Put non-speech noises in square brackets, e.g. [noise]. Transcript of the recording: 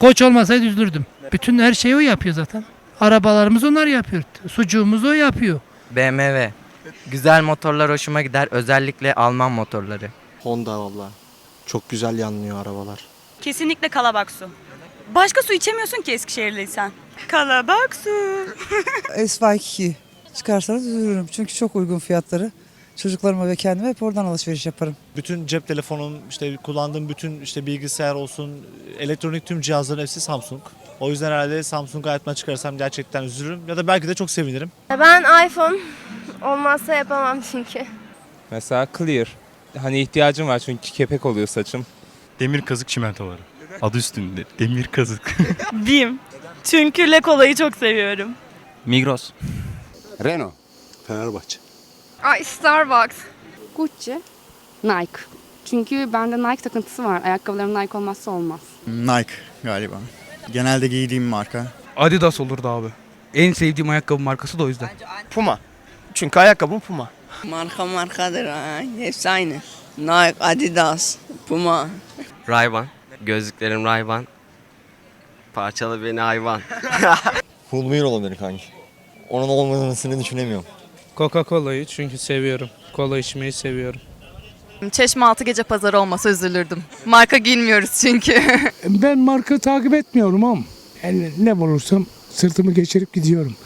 Koç olmasaydı üzülürdüm. Bütün her şeyi o yapıyor zaten. Arabalarımız onlar yapıyor. Sucuğumuzu o yapıyor. BMW. Güzel motorlar hoşuma gider. Özellikle Alman motorları. Honda valla. Çok güzel yanlıyor arabalar. Kesinlikle kalabak su. Başka su içemiyorsun ki Eskişehirliysen. Kalabak su. [laughs] S2 çıkarsanız üzülürüm. Çünkü çok uygun fiyatları. Çocuklarıma ve kendime hep oradan alışveriş yaparım. Bütün cep telefonum, işte kullandığım bütün işte bilgisayar olsun, elektronik tüm cihazların hepsi Samsung. O yüzden herhalde Samsung hayatımdan çıkarsam gerçekten üzülürüm ya da belki de çok sevinirim. Ben iPhone olmazsa yapamam çünkü. Mesela clear. Hani ihtiyacım var çünkü kepek oluyor saçım. Demir kazık çimentoları. Adı üstünde. Demir kazık. [laughs] Bim. Çünkü Le Cola'yı çok seviyorum. Migros. Renault. Fenerbahçe. Ay Starbucks. Gucci, Nike. Çünkü bende Nike takıntısı var. Ayakkabılarım Nike olmazsa olmaz. Nike galiba. Genelde giydiğim marka. Adidas olurdu abi. En sevdiğim ayakkabı markası da o yüzden. Puma. Çünkü ayakkabım Puma. Marka markadır ha. Hepsi aynı. Nike, Adidas, Puma. Ray-Ban. Gözlüklerim Ray-Ban. Parçalı beni hayvan. Fulmir olabilir kanki. Onun olmadığını düşünemiyorum. Coca-Cola'yı çünkü seviyorum. Kola içmeyi seviyorum. Çeşme altı gece pazarı olmasa üzülürdüm. Marka giymiyoruz çünkü. Ben marka takip etmiyorum ama ne bulursam sırtımı geçirip gidiyorum.